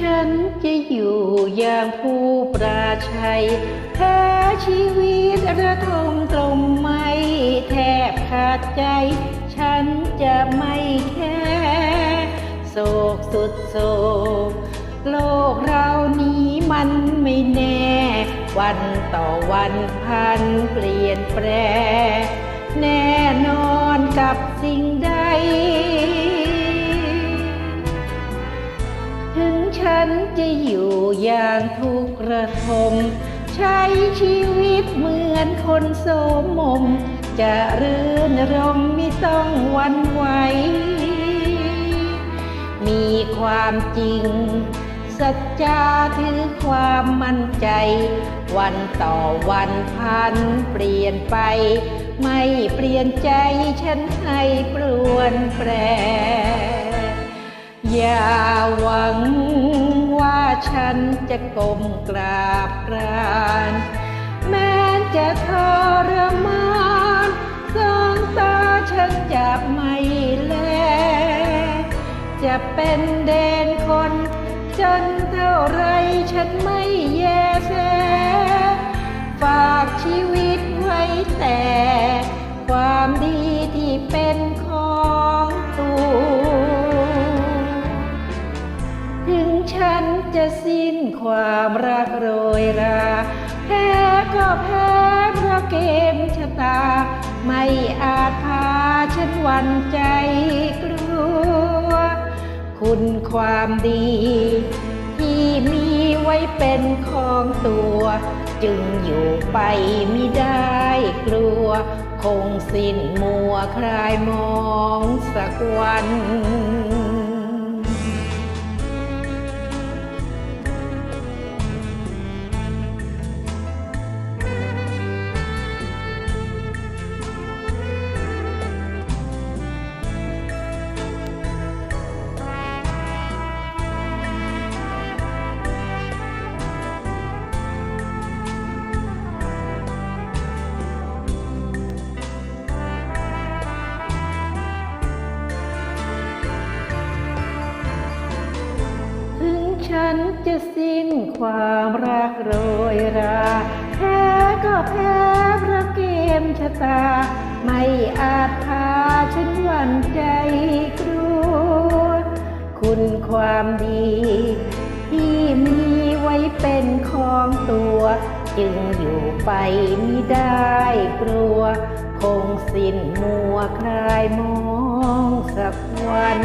ฉันจะอยู่อย่างผู้ปราชัยแพ้ชีวิตระทมตรมไม่แทบขาดใจ ฉันจะไม่แค่โศกสุดโศก โลกเรานี้มันไม่แน่ วันต่อวันพันเปลี่ยนแปร แน่นอนกับสิ่งใด ฉันจะอยู่อย่างทุกระทม ใช้ชีวิตเหมือนคนโสมมม จะรื่นรมไม่ต้องหวันไหว มีความจริง สัจจาถือความมั่นใจ วันต่อวันพันเปลี่ยนไป ไม่เปลี่ยนใจฉันให้ปรวนแปรอย่าหวัง นจะก้มกราบกรานแม้จะทรมานสองตาฉันจะไม่แล จะเป็นเดนคน จนเท่าไรฉันไม่แย ความรักโรยราแพ้ก็แพ้เพราะเกมชะตา ไม่อาจพาฉันวันใจกลัว คุณความดี ที่มีไว้เป็นของตัว จึงอยู่ไปไม่ได้กลัว คงสิ้นมัวคลายมองสักวัน ฉันจะสิ้นความรักโรยรา แพ้ก็แพ้เพราะเกมชะตา ไม่อาจพาฉันหวั่นใจกลัว คุณความดี ที่มีไว้เป็นของตัว จึงอยู่ไปไม่ได้กลัว คงสิ้นมัวคลายมองสักวัน